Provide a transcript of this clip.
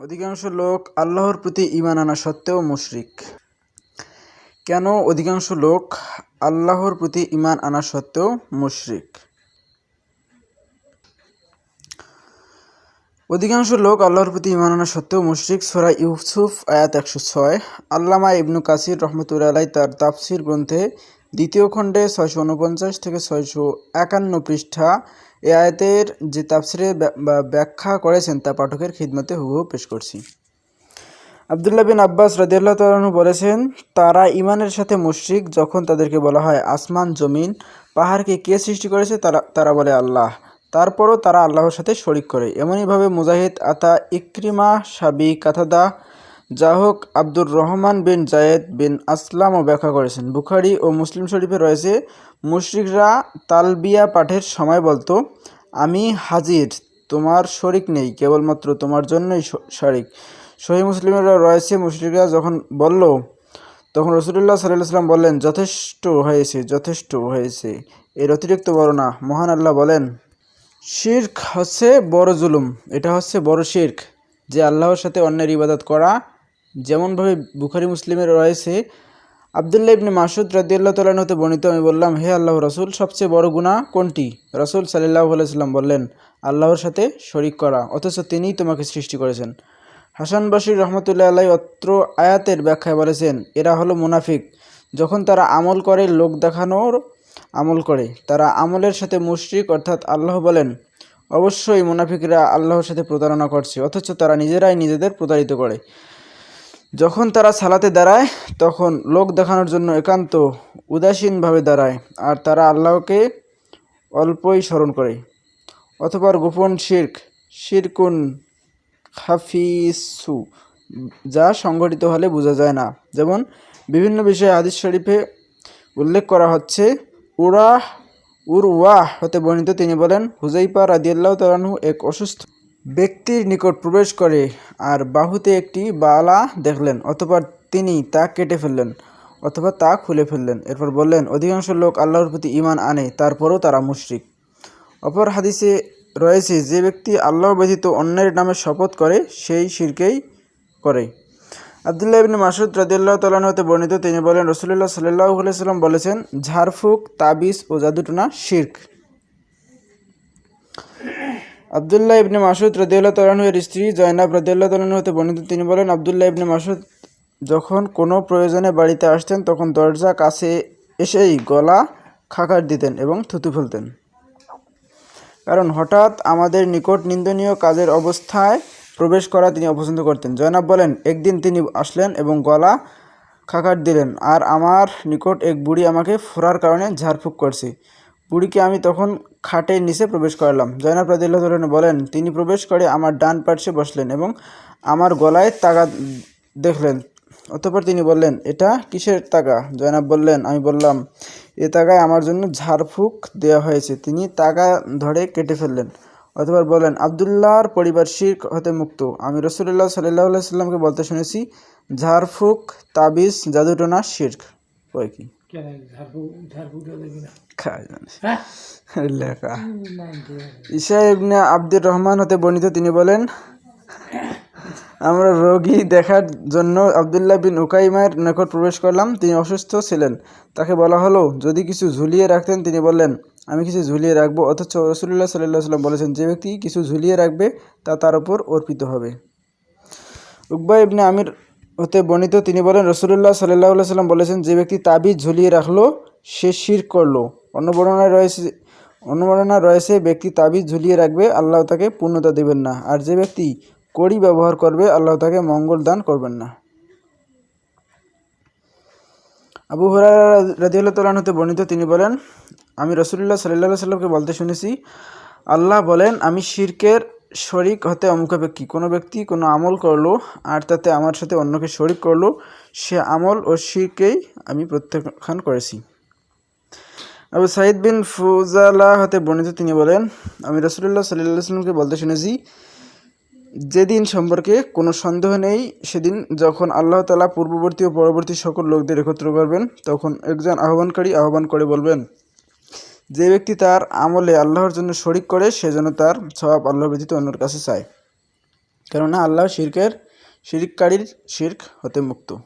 অধিকাংশ লোক আল্লাহর প্রতি ইমান আনা সত্ত্বেও মুশরিক। কেন অধিকাংশ লোক আল্লাহর প্রতি ইমান আনা সত্ত্বেও মুশরিক? অধিকাংশ লোক আল্লাহর প্রতি ইমান আনা সত্ত্বেও মুশরিক। সূরা ইউসুফ, আয়াত একশো ছয়। আল্লামা ইবনু কাসির রহমতুল্লাহ তার তাফসির গ্রন্থে দ্বিতীয় খণ্ডে ছয়শো উনপঞ্চাশ থেকে ছয়শো একান্ন পৃষ্ঠা। এ আয়াতের যে বা- ব্যাখ্যা করেছেন, তা পাঠকের খিদমতে হুবহু পেশ করছি। আবদুল্লাহ বিন আব্বাস রাদিয়াল্লাহু তাআলা বলেছেন, তারা ইমানের সাথে মুশরিক যখন তাদেরকে বলা হয় আসমান, জমিন, পাহাড়কে কে সৃষ্টি করেছে, তারা তারা বলে আল্লাহ। তারপরও তারা আল্লাহর সাথে শরিক করে। এমনইভাবে মুজাহিদ আতা ইক্রিমা সাবি কাথাদা যাহোক, আব্দুর রহমান বিন জায়েদ বিন আসলামও ব্যাখ্যা করেছেন। বুখারি ও মুসলিম শরীফে রয়েছে, মুশরিকরা তালবিয়া পাঠের সময় বলতো, আমি হাজির, তোমার শরিক নেই, কেবলমাত্র তোমার জন্যই শরিক সহি মুসলিমের রয়েছে, মুশরিকরা যখন বলল, তখন রসুলুল্লাহ সাল্লাহ সাল্লাম বললেন, যথেষ্ট হয়েছে যথেষ্ট হয়েছে। এর অতিরিক্ত বড় না মহান আল্লাহ বলেন, শির্ক হচ্ছে বড় জুলুম। এটা হচ্ছে বড় শির্ক। যে আল্লাহর সাথে অন্যের ইবাদত করা যেমনভাবে বুখারি মুসলিমের রয়েছে, আবদুল্লাহ ইবনে মাসুদ রাদিয়াল্লাহু তাআলা হতে বর্ণিত, আমি বললাম, হে আল্লাহ রসুল, সবচেয়ে বড় গুনাহ কোনটি? রসুল সাল্লাল্লাহু আলাইহি সাল্লাম বললেন, আল্লাহর সাথে শরিক করা, অথচ তিনিই তোমাকে সৃষ্টি করেছেন। হাসান বশির রহমতুল্লাহ আলাই অত্র আয়াতের ব্যাখ্যায় বলেছেন, এরা হলো মুনাফিক। যখন তারা আমল করে, লোক দেখানোর আমল করে, তারা আমলের সাথে মুশরিক, অর্থাৎ আল্লাহ বলেন, অবশ্যই মুনাফিকরা আল্লাহর সাথে প্রতারণা করছে, অথচ তারা নিজেরাই নিজেদের প্রতারিত করে। যখন তারা সালাতে দাঁড়ায়, তখন লোক দেখানোর জন্য একান্ত উদাসীনভাবে দাঁড়ায় আর তারা আল্লাহকে অল্পই স্মরণ করে। অথবা গোপন শির্ক, শিরকুন খাফিসু, যা সংগঠিত হলে বোঝা যায় না। যেমন বিভিন্ন বিষয়ে হাদিস শরীফে উল্লেখ করা হচ্ছে, উরাহ উর ওয়াহ হতে বর্ণিত। তিনি বলেন হুজাইপা রাদিয়াল্লাহু তাআলাহু এক অসুস্থ ব্যক্তির নিকট প্রবেশ করে আর বাহুতে একটি বালা দেখলেন অথবা তিনি তা কেটে ফেললেন অথবা তা খুলে ফেললেন। এরপর বললেন, অধিকাংশ লোক আল্লাহর প্রতি ইমান আনে, তারপরও তারা মুশরিক। অপর হাদিসে রয়েছে, যে ব্যক্তি আল্লাহ ব্যতীত অন্যের নামে শপথ করে, সেই শিরকেই করে। আবদুল্লাহ ইবনে মাসুদ রাদিয়াল্লাহু তাআলা হতে বর্ণিত, তিনি বলেন, রাসূলুল্লাহ সাল্লাল্লাহু আলাইহি সাল্লাম বলেছেন, ঝাড়ফুঁক, তাবিজ ও জাদুটনা শিরক। আবদুল্লাহ ইবনে মাসুদ রাদিয়াল্লাহু তাআলা এর স্ত্রী জয়নাব রাদিয়াল্লাহু তাআলা হতে বর্ণিত। তিনি বলেন, আবদুল্লাহ ইবনে মাসুদ যখন কোনো প্রয়োজনে বাড়িতে আসতেন, তখন দরজা কাছে এসেই গলা খাকার দিতেন এবং থুতু ফেলতেন। কারণ হঠাৎ আমাদের নিকট নিন্দনীয় কাজের অবস্থায় প্রবেশ করা তিনি অপছন্দ করতেন। জয়নাব বলেন, একদিন তিনি আসলেন এবং গলা খাকার দিলেন, আর আমার নিকট এক বুড়ি আমাকে ফোরার কারণে ঝাড়ফুঁক করছে। বুড়িকে আমি তখন খাটের নিচে প্রবেশ করালাম। জয়নাব রাদিল্লাহ বলেন, তিনি প্রবেশ করে আমার ডান পার্শ্বে বসলেন এবং আমার গলায় তাগা দেখলেন। অতঃপর তিনি বললেন, এটা কিসের তাগা? জয়নাব বললেন, আমি বললাম, এ তাগায় আমার জন্য ঝাড়ফুঁক দেওয়া হয়েছে। তিনি তাগা ধরে কেটে ফেললেন। অতঃপর বললেন, আবদুল্লাহর পরিবার শির্ক হতে মুক্ত। আমি রসুল্লাহ সাল্লাহ সাল্লামকে বলতে শুনেছি, ঝাড়ফুঁক, তাবিজ, জাদুটনা, শির্ক। কয় কি? জানে হ্যাঁ? লেখা। ঈশা ইবনে আব্দুর রহমান হতে বর্ণিত তিনি বলেন আমরা রোগী দেখার জন্য আবদুল্লাহ বিন উকাইমার নিকট প্রবেশ করলাম। তিনি অসুস্থ ছিলেন। তাকে বলা হলো যদি কিছু ঝুলিয়ে রাখতেন তিনি বললেন আমি কিছু ঝুলিয়ে রাখব। অথচ রসুল্লাহ সাল্লাহ সাল্লাম বলেছেন যে ব্যক্তি কিছু ঝুলিয়ে রাখবে তা তার উপর অর্পিত হবে। উকবা ইবনে আমির হতে বর্ণিত তিনি বলেন রসুল্লাহ সাল্লাহ সাল্লাম বলেছেন, যে ব্যক্তি তাবিজ ঝুলিয়ে রাখল, সে শির করল। অন্য বর্ণনায় রয়েছে অন্য বর্ণনায় রয়েছে, ব্যক্তি তাবিজ ঝুলিয়ে রাখবে, আল্লাহ তাকে পূর্ণতা দেবেন না। আর যে ব্যক্তি কড়ি ব্যবহার করবে, আল্লাহ তাকে মঙ্গল দান করবেন না। আবু হুরায়রা রাদিয়াল্লাহু তাআলা হতে বর্ণিত তিনি বলেন, আমি রসুল্লাহ সাল্লাহ সাল্লামকে বলতে শুনেছি, আল্লাহ বলেন, আমি শিরকের শরিক হতে অমুক ব্যক্তি কোনো ব্যক্তি কোনো আমল করল আর তাতে আমার সাথে অন্যকে শরিক করল, সে আমল ও শিরকেই আমি প্রত্যাখ্যান করেছি। আবু সাইদ বিন ফুজালা হতে বর্ণিত তিনি বলেন, আমি রসুল্লাহ সাল্লাহ সাল্লামকে বলতে শুনেছি, যেদিন সম্পর্কে কোনো সন্দেহ নেই, সেদিন যখন আল্লাহ তালা পূর্ববর্তী ও পরবর্তী সকল লোকদের একত্র করবেন, তখন একজন আহ্বানকারী আহ্বান করে বলবেন যে ব্যক্তি তার আমলে আল্লাহর জন্য শরিক করে, সে যেন তার স্বভাব আল্লাহ ব্যতীত অন্যর কাছে চায়। কেননা আল্লাহ শির্কের, শিরিককারীর শির্ক হতে মুক্ত।